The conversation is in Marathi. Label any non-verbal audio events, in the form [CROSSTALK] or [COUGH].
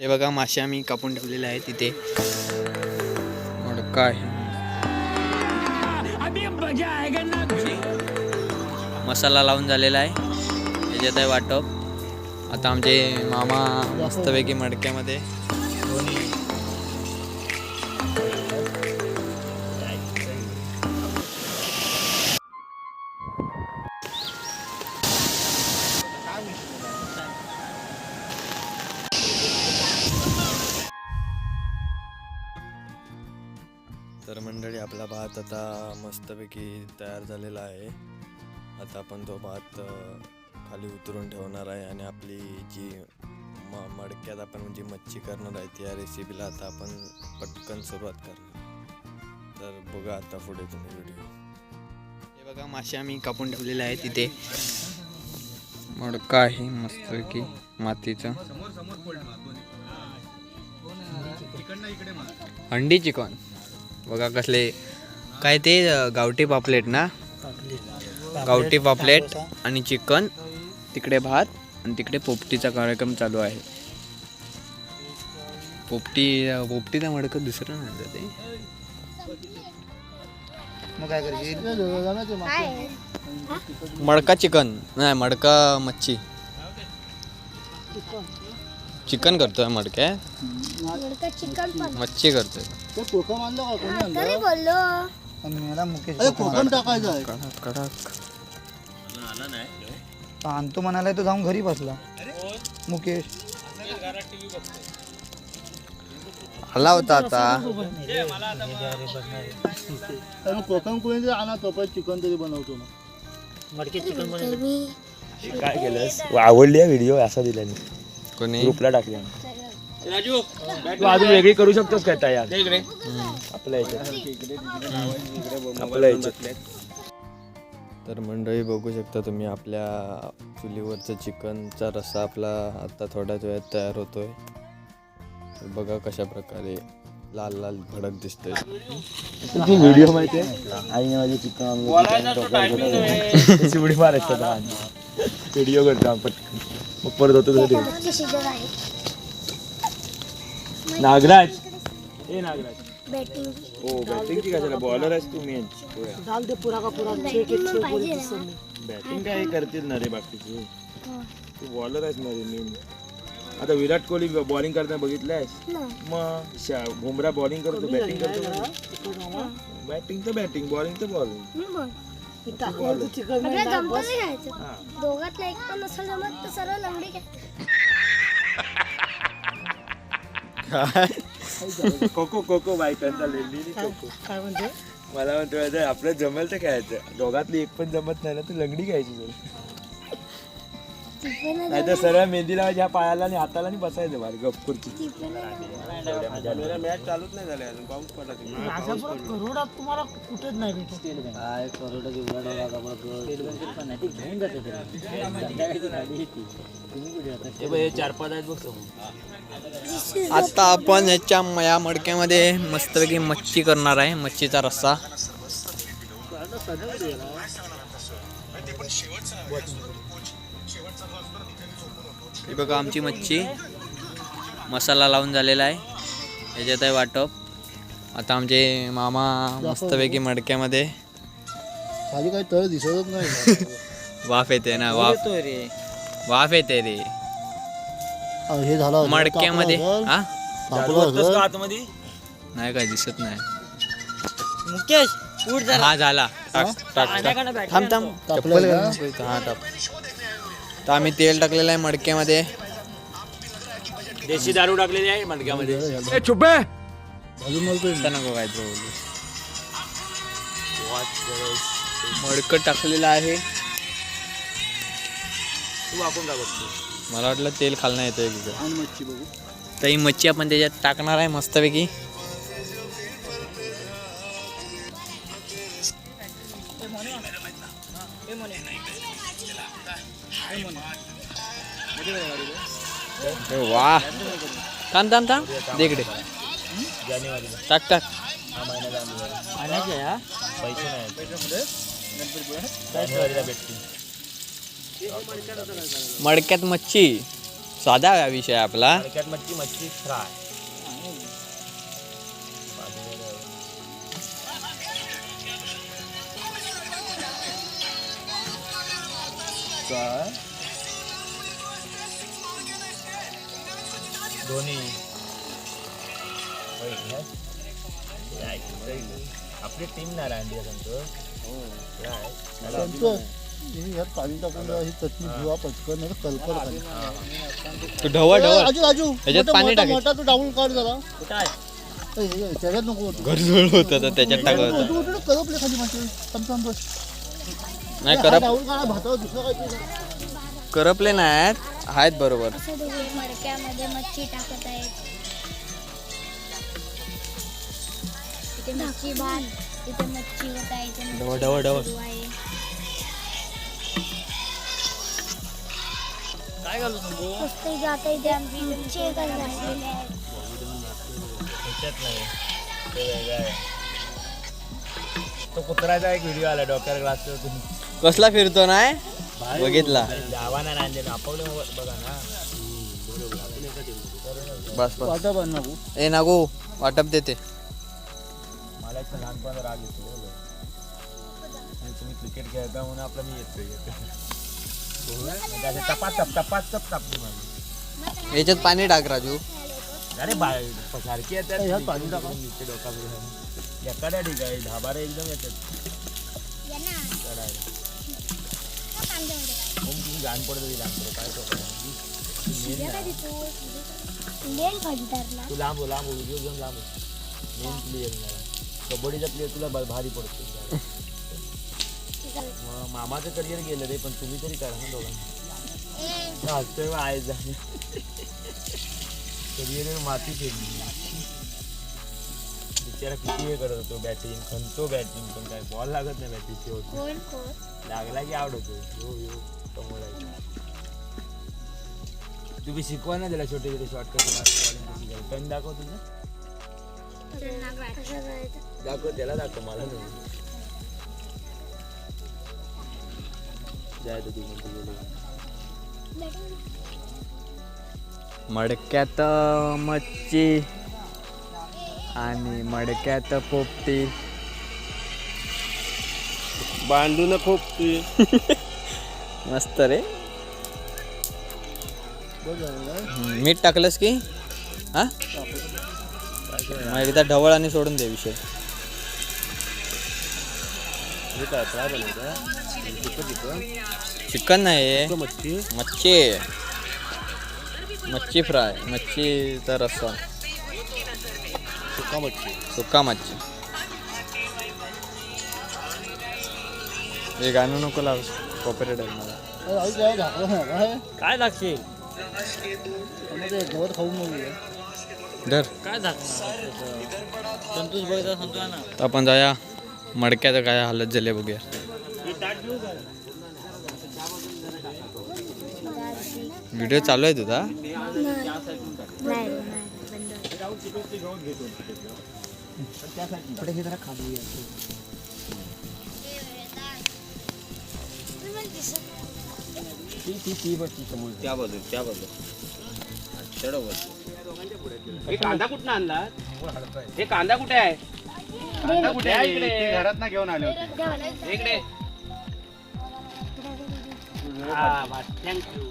हे बघा मासे आम्ही कापून ठेवलेले आहे तिथे मडका आहे मसाला लावून झालेला आहे. त्याच्यात आहे वाटप. आता आमचे मामा मस्तपैकी मडक्यामध्ये तर मंडळी आपला भात आता मस्तपैकी तयार झालेला आहे. आता आपण तो भात खाली उतरून ठेवणार आहे आणि आपली जी म मडक्यात आपण जी मच्छी करणार आहे त्या रेसिपीला आता आपण पटकन सुरुवात करणार. तर बघा आता पुढे तुम्ही व्हिडिओ हे बघा मासे आम्ही कापून ठेवलेले आहे तिथे मडका आहे मस्तपैकी मातीचा. अंडी चिकन. बघा कसले काय ते गावठी पापलेट ना? गावठी पापलेट आणि चिकन तिकडे भात आणि तिकडे पोपटीचा कार्यक्रम चालू आहे. पोपटी पोपटीचा मडकं दुसरं नाही ते. मग काय करायची मडका चिकन नाही मडका मच्छी. चिकन करतोय चिकन पण. मच्छी करतोय. ते कोकम आणलं का? कोणी आणलं तरी बोललो. मला मुकेश अरे कोकम टाकायचं आहे. कडक कडक. आणतो म्हणाला तो जाऊन घरी बसला. मुकेश. आला होता आता. [LAUGHS] कोकम कोणी आणा तो चिकन तरी बनवतो तर मी काय केलंस? आवडली आहे व्हिडिओ असा दिल्याने कोणी? ग्रुपला टाकली. तू अजून वेगळी करू शकतोस काय तयार? आपल्या याच्यात. आपल्या याच्यात. तर मंडळी बघू शकता तुम्ही आपल्या चुलीवरचं चिकनचा रस्सा आपला आता थोड्याच वेळात तयार होतोय. तर बघा कशा प्रकारे लाल लाल भडक दिसतोय. व्हिडिओ माहिती आहे? आईने माझे चिकन उडी [LAUGHS] मारायचं व्हिडिओ करतो आपण. मग परत होतो नागराज. ए नागराज. बॅटिंग हो बॅटिंगची कशाला बॉलर आहेस तू मेन बॅटिंग पाहिजे ना. बॅटिंग काय करतील ना रे बाकीचे तू बॉलर आहेस ना रे मेन आता विराट कोहली बॉलिंग करताना बघितलंयस ना. मग शा- बुमरा बॉलिंग करतो बॅटिंग करतो बॅटिंग तर बॅटिंग बॉलिंग तर बॉलिंग जमतं नाही घ्यायचं दोघातला एक पण नसेल जमत तर सरळ लंगडी घ्या. कोको कोको बायकांचा लेली कोको. काय म्हणते मला म्हणतो आपलं जमेल तर खेळायचं. दोघातली एक पण जमत नाही ना तर लंगडी घ्यायची नाही तर सरळ मेहंदी लावायची ह्या पायाला आणि हाताला आणि बसायचं बाहेर गपकुरची मॅच चालूच नाही झाले अजून पाऊस पडला करोडात तुम्हाला कुठेच नाही भेटत. चार पाच आहेत बघ समोर. आता आपण ह्याच्या म- या मडक्यामध्ये मस्तपैकी मच्छी करणार आहे मच्छीचा रस्सा. ही बघा आमची मच्छी मसाला लावून झालेला आहे. याच्यात आहे वाटप. आता आमचे मामा मस्तपैकी मडक्यामध्ये खाली काही तळ दिसतच नाही. [LAUGHS] वाफ येते ना वाफ. वाफ येते रे. हे झालं मडक्यामध्ये हा. आतमध्ये? नाही काय दिसत नाही. मुकेश उठ हा झाला. टाक टाक. टाक. थांब थांब. हा टाक तर आम्ही तेल टाकलेलं आहे मडक्यामध्ये. देशी दारू टाकलेली आहे मडक्यामध्ये. नको काय तो मडकं टाकलेलं आहे. तू वाकून का बघतो मला वाटलं तेल खालनं येतं तिथं. आणि मच्छी बघू. तर ही मच्छी आपण त्याच्यात टाकणार आहे मस्तपैकी. वा थांब थांब थांब. दे इकडे. टाक टाक. पैसे नाही जानेवारीला भेटतील मडक्यात मच्छी. साधा विषय आपला. मडक्यात मच्छी मच्छी फ्राय. काय काय? ते आहे. आपली टीम ना रांडी संतोष ते आहे. त्याला संतोष यात पाणी टाकून ही चटणी धुवा पटकन कलकल. तू ढवळ ढवळ. राजू राजू ह्याच्यात मोठा- पाणी टाकायचं. मोठा तू डाऊन काढ जरा. हे- त्याच्यात नको. गरजूळ होतं त्याच्यात उठू, करपले खाली मासे संतोष नाही करप काय करपले नाहीत आहेत बरोबर. असं दोघे मडक्यामध्ये मच्छी टाकत आहेत. इथे मच्छी भात इथे मच्छी होत आहे इथे मच्छी ढवळ, ढवळ, ढवळ. सुरू आहे. मस्त इथे आता इथे आमची मच्छी एका झालेल्या आहेत ह्याच्यात नाही. ते वेगळं आहे. तो कुत्र्याचा एक व्हिडिओ आला डॉक्टर ग्लास कसला फिरतो नाही बघितला. ना. बस बस. ए नागो वाटप देते. मला एक लहानपणा राग येतो हो. आणि तुम्ही क्रिकेट खेळता म्हणून आपलं मी येतो येतो टपात टप टप याच्यात पाणी टाक राजू. अरे बाय सारखी येतात पाणी टाका. नुसते डोकाबिरा. एखाद्या ठिकाणी ढाबारे एकदम येतात. घाण पडत पोरं, काय करतो तू लांब हो, लांब व्हिडिओ घेऊन लांब मेन प्लेअर कबड्डीचा प्लेअर तुला भारी पडतो. मामाचं करिअर गेलं रे पण तुम्ही तरी करा ना दोघांनी. हसतोय आहे करिअर माती फेडली बिचारा किती हे करत होतो बॅटिंग खणतो बॅटिंग पण काय बॉल लागत नाही बॅटिंग होत कोण कोण? लागला की आवड होतो. यो यो कमोडायचा तुम्ही शिकवा ना त्याला छोटे छोटे शॉर्टकट टन दाखव तुझं कसं करायचं दाखव त्याला दाखव मला नाही. जायचं तू म्हणतो गेले मडक्यात मच्छी. आणि मडक्यात पोपटी बांधून खूप [LAUGHS] मस्त रे. मीठ टाकलंस की? हा? मग एकदा ढवळ आणि सोडून दे विषय. चिकन नाही मच्छी. मच्छी. मच्छी फ्राय. मच्छीचा रस्सा. सुका मच्छी सुका मच्छी हे गाणं नको लाव. कॉपरेट आहे मला. काय लागशील? गवत खाऊन धर. काय आपण जाऊया. मडक्याचं काय हालत झाले बघूया. व्हिडिओ चालू आहे तुझा? नाही बंद त्या बाजू त्या बाजू हे कांदा कुठं आणला हे कांदा कुठे आहे? कांदा कुठे आहे? इकडे घरात ना घेऊन आले होते. इकडे. हा थँक्यू